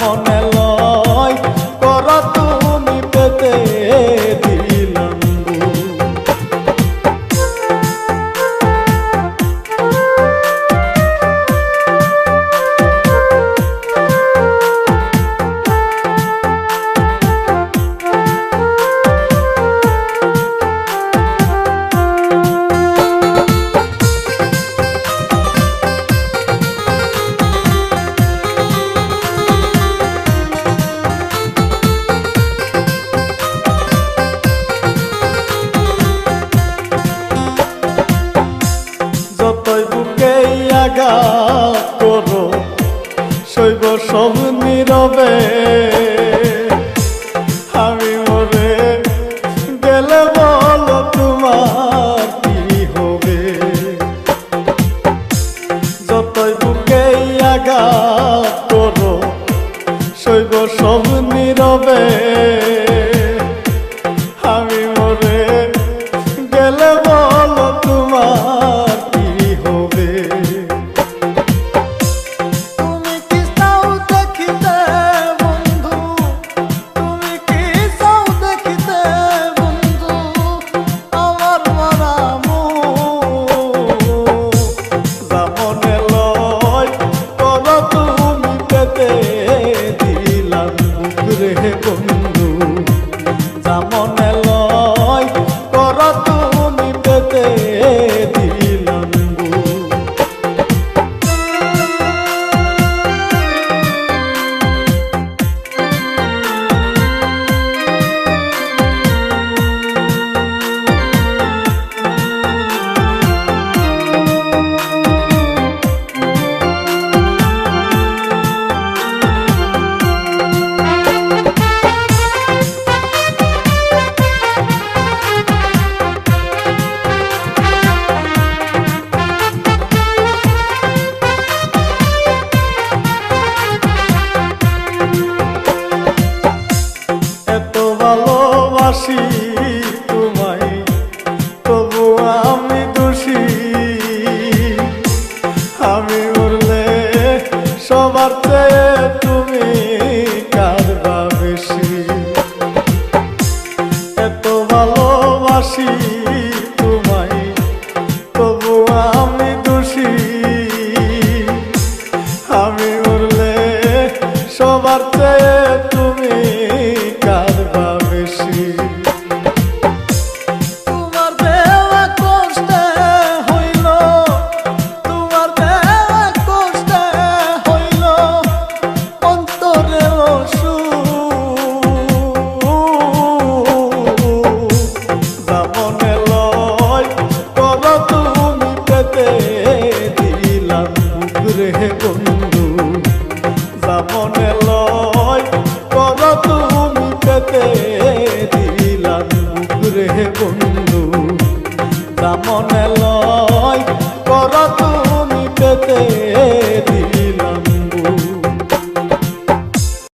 মনে নীরবে আমি মরে গেলে বলো তোমার কি হবে? যতই বুকে আঘাত করো, শৈব সব নীরবে। বুকুরে বন্ধু মনে ভালোবাসি আমি দোষী। আমি উড়লে তুমি কারবা বেশি। এত ভালোবাসি তোমায়, তবু আমি দোষী। আমি উড়লে সবার চেয়ে বুকুরে বন্ধু মনে লয় কর তুমি পেতে দিলাম বুকুরে বন্ধু। মনে লয় কর তুমি পেতে